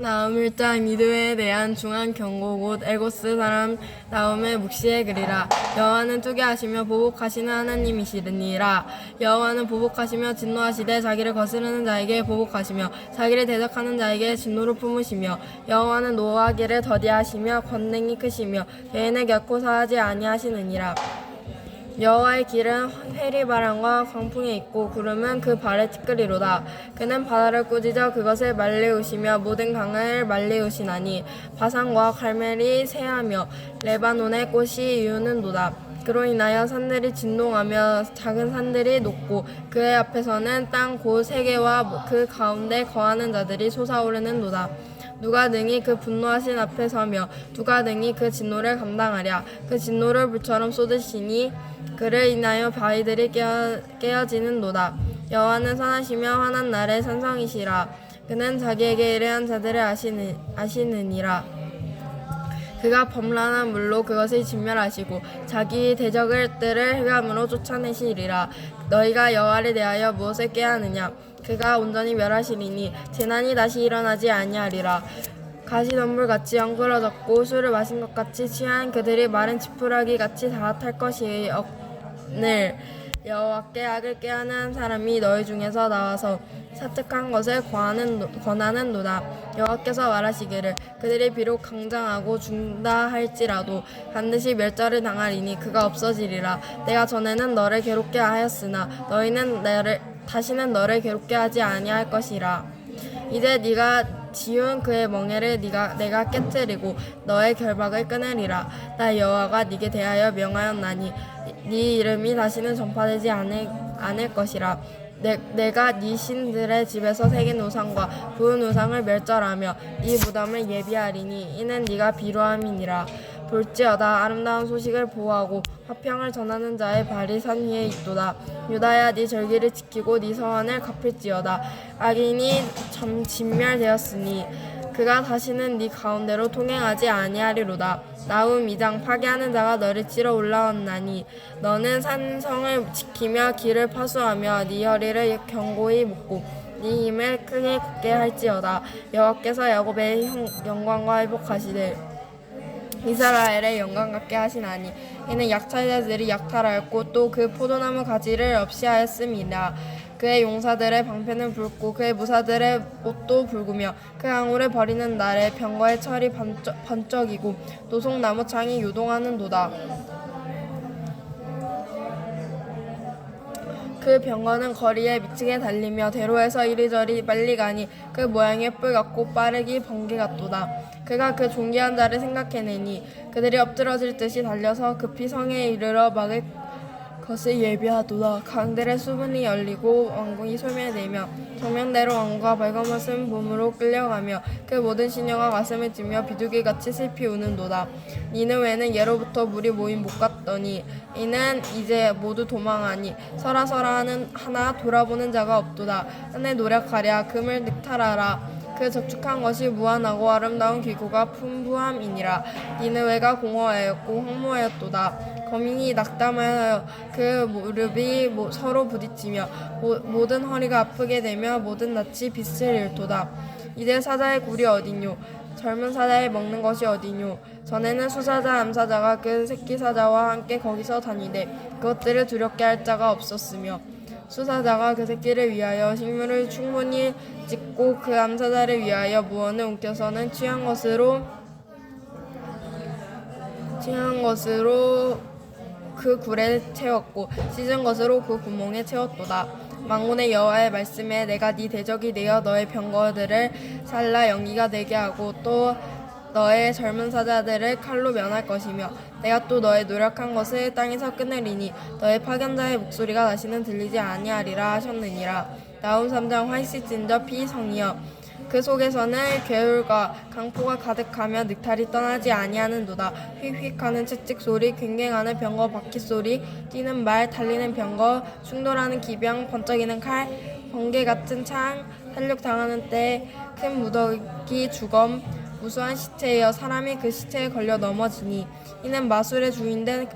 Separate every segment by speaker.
Speaker 1: 1장 니드에 대한 중한 경고 곧 엘고스 사람 나움의 묵시에 그리라. 여호와는 투기하시며 보복하시는 하나님이시니라. 여호와는 보복하시며 진노하시되 자기를 거스르는 자에게 보복하시며 자기를 대적하는 자에게 진노를 품으시며 여호와는 노하기를 더디하시며 권능이 크시며 개인을 결코 사하지 아니하시느니라 여호와의 길은 회리바람과 광풍이 있고 구름은 그 발에 티끌이로다. 그는 바다를 꾸짖어 그것을 말리우시며 모든 강을 말리우시나니 바산과 갈멜이 새하며 레바논의 꽃이 이우는도다. 그로 인하여 산들이 진동하며 작은 산들이 녹고 그의 앞에서는 땅 곧 세계와 그 가운데 거하는 자들이 솟아오르는도다. 누가 능히 그 분노하신 앞에 서며 누가 능히 그 진노를 감당하랴? 그 진노를 불처럼 쏟으시니 그를 인하여 바위들이 깨어, 깨어지는도다. 여호와는 선하시며 환한 날의 산성이시라. 그는 자기에게 이래한 자들을 아시는, 아시느니라 그가 범람한 물로 그것을 진멸하시고 자기 대적을들을 흑암으로 쫓아내시리라. 너희가 여호와를 대하여 무엇을 깨하느냐? 그가 온전히 멸하시리니 재난이 다시 일어나지 아니하리라. 가시덤불 같이 엉그러졌고 술을 마신 것 같이 취한 그들이 마른 지푸라기 같이 다탈 것이었늘 여호와께 악을 깨하는 사람이 너희 중에서 나와서 사특한 것을 권하는, 권하는도다. 여호와께서 말하시기를 그들이 비록 강장하고 중다 할지라도 반드시 멸절을 당하리니 그가 없어지리라. 내가 전에는 너를 괴롭게 하였으나 너희는 너를 다시는 너를 괴롭게 하지 아니할 것이라. 이제 네가 지운 그의 멍에를 네가 내가 깨뜨리고 너의 결박을 끊으리라. 나 여호와가 네게 대하여 명하였나니 네 이름이 다시는 전파되지 않을, 않을 것이라. 내, 내가 네 신들의 집에서 새긴 우상과 부은 우상을 멸절하며 네 무덤을 예비하리니 이는 네가 비루함이니라 볼지어다. 아름다운 소식을 보호하고 화평을 전하는 자의 발이 산 위에 있도다. 유다야 네 절기를 지키고 네 서원을 갚을지어다. 악인이 점 진멸되었으니 그가 다시는 네 가운데로 통행하지 아니하리로다. 나움 이장 파괴하는 자가 너를 찌러 올라왔나니 너는 산성을 지키며 길을 파수하며 네 허리를 견고히 묶고 네 힘을 크게 굳게 할지어다. 여호와께서 야곱의 형- 영광과 회복하시되 이스라엘의 영광 같게 하시나니 이는 약탈자들이 약탈하였고 또 그 포도나무 가지를 없이 하였음이라 그의 용사들의 방패는 붉고 그의 무사들의 옷도 붉으며 그 항우를 버리는 날에 병거의 철이 번쩍, 번쩍이고 노송나무 창이 요동하는 도다 그 병거는 거리에 미치게 달리며 대로에서 이리저리 빨리 가니 그 모양이 뿔 같고 빠르기 번개 같도다. 그가 그 존귀한 자를 생각해내니 그들이 엎드러질 듯이 달려서 급히 성에 이르러 막을 것을 예비하도다. 강들의 수분이 열리고 왕궁이 소멸되며 정명대로 왕과 벌거벗은 봄으로 끌려가며 그 모든 시녀가 가슴을 찌며 비둘기같이 슬피 우는도다. 니느웨는 예로부터 물이 모인 못 갔더니 이는 이제 모두 도망하니 서라서라 하는 하나 돌아보는 자가 없도다. 하늘 노력하랴 금을 늑탈하라. 그 저축한 것이 무한하고 아름다운 기구가 풍부함이니라. 니느웨가 공허하였고 황무하였도다. 거민이 낙담하여 그 무릎이 모- 서로 부딪히며 모, 모든 허리가 아프게 되며 모든 낯이 빛을 잃도다. 이제 사자의 굴이 어디뇨? 젊은 사자의 먹는 것이 어디뇨? 전에는 수사자 암사자가 그 새끼 사자와 함께 거기서 다니되 그것들을 두렵게 할 자가 없었으며 수사자가 그 새끼를 위하여 식물을 충분히 짓고 그 암사자를 위하여 무언을 옮겨서는 취한 것으로 취한 것으로 그 굴에 채웠고 찢은 것으로 그 구멍에 채웠도다. 망군의 여호와의 말씀에 내가 네 대적이 되어 너의 병거들을 살라 영기가 되게 하고 또 너의 젊은 사자들을 칼로 면할 것이며 내가 또 너의 노력한 것을 땅에서 끊으리니 너의 파견자의 목소리가 다시는 들리지 아니하리라 하셨느니라. 나움 3장 화이시 진저 피성이여 그 속에서는 괴울과 강포가 가득하며 늑탈이 떠나지 아니하는도다. 휙휙하는 채찍 소리, 괭괭하는 병거 바퀴 소리, 뛰는 말, 달리는 병거, 충돌하는 기병, 번쩍이는 칼, 번개 같은 창, 살육당하는 때, 큰 무더기 주검, 무수한 시체이여 사람이 그 시체에 걸려 넘어지니 이는 마술의 주인된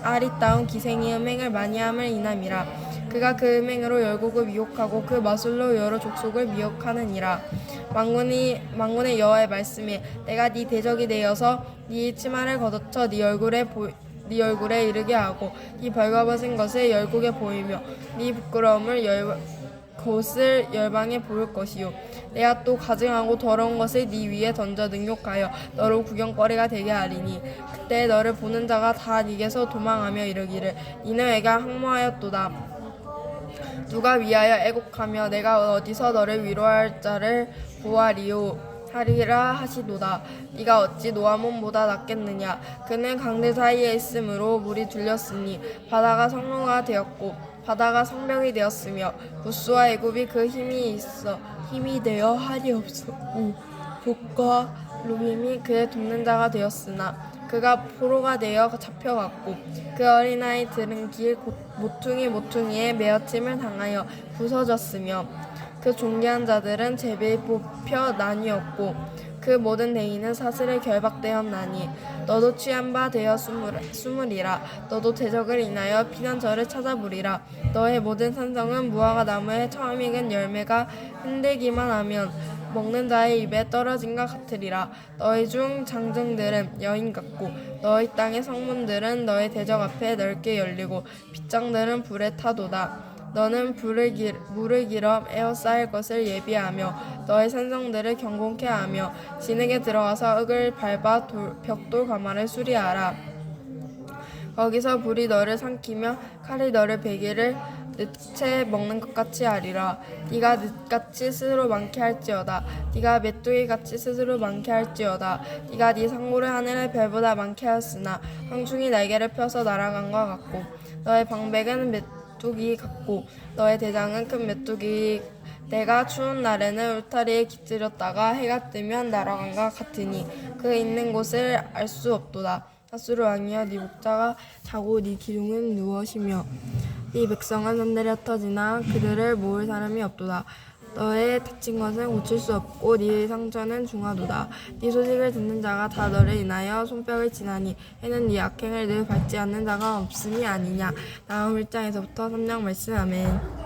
Speaker 1: 아리따운 기생이 음행을 많이 함을 인함이라 그가 그 음행으로 열국을 미혹하고 그 마술로 여러 족속을 미혹하느니라 망군이 망군의 여호와의 말씀이 내가 네 대적이 되어서 네 치마를 걷어쳐 네 얼굴에 보, 네 얼굴에 이르게 하고 네 벌거벗은 것을 열국에 보이며 네 부끄러움을 열 곳을 열방에 보일 것이요. 내가 또 가증하고 더러운 것을 네 위에 던져 능욕하여 너로 구경거리가 되게 하리니 그때 너를 보는 자가 다 네게서 도망하며 이르기를 니네가 항모하였도다. 누가 위하여 애곡하며 내가 어디서 너를 위로할 자를 구하리요 하리라 하시도다. 네가 어찌 노아몬보다 낫겠느냐? 그는 강대 사이에 있으므로 물이 둘렸으니 바다가 성로가 되었고 바다가 성벽이 되었으며 부스와 애굽이 그 힘이 있어 힘이 되어 할이 없었고 복과 루빔이 그의 돕는 자가 되었으나 그가 포로가 되어 잡혀갔고 그 어린아이 들은 길곧 모퉁이 모퉁이에 메어침을 당하여 부서졌으며 그 존귀한 자들은 제비에 뽑혀 나뉘었고 그 모든 대인은 사슬에 결박되었나니 너도 취한 바 되어 숨을, 숨으리라. 너도 대적을 인하여 피난처를 찾아보리라. 너의 모든 산성은 무화과 나무에 처음 익은 열매가 흔들기만 하면 먹는 자의 입에 떨어진 것 같으리라. 너희 중 장정들은 여인 같고 너희 땅의 성문들은 너의 대적 앞에 넓게 열리고 빗장들은 불에 타도다 너는 불을 기, 물을 길어 에어싸일 것을 예비하며 너의 산성들을 경공케 하며 진흙에 들어가서 흙을 밟아 돌, 벽돌 가마를 수리하라. 거기서 불이 너를 삼키며 칼이 너를 베기를 늪채 먹는 것 같이 하리라. 네가 늪같이 스스로 많게 할지어다. 네가 메뚜기 같이 스스로 많게 할지어다. 네가 네 상고를 하늘의 별보다 많게 하였으나 황충이 날개를 펴서 날아간 것 같고 너의 방백은 메뚜기 같고 너의 대장은 큰 메뚜기. 내가 추운 날에는 울타리에 깃들였다가 해가 뜨면 날아간 것 같으니 그 있는 곳을 알 수 없도다. 하수르 왕이여 네 목자가 자고 네 기둥은 누워 쉬며 네 백성은 산들에 흩어지나 그들을 모을 사람이 없도다 너의 다친 것은 고칠 수 없고 네 상처는 중하도다. 네 소식을 듣는 자가 다 너를 인하여 손뼉을 치나니 해는 네 악행을 늘 밟지 않는 자가 없음이 아니냐. 나음 1장에서부터 3장 말씀. 아멘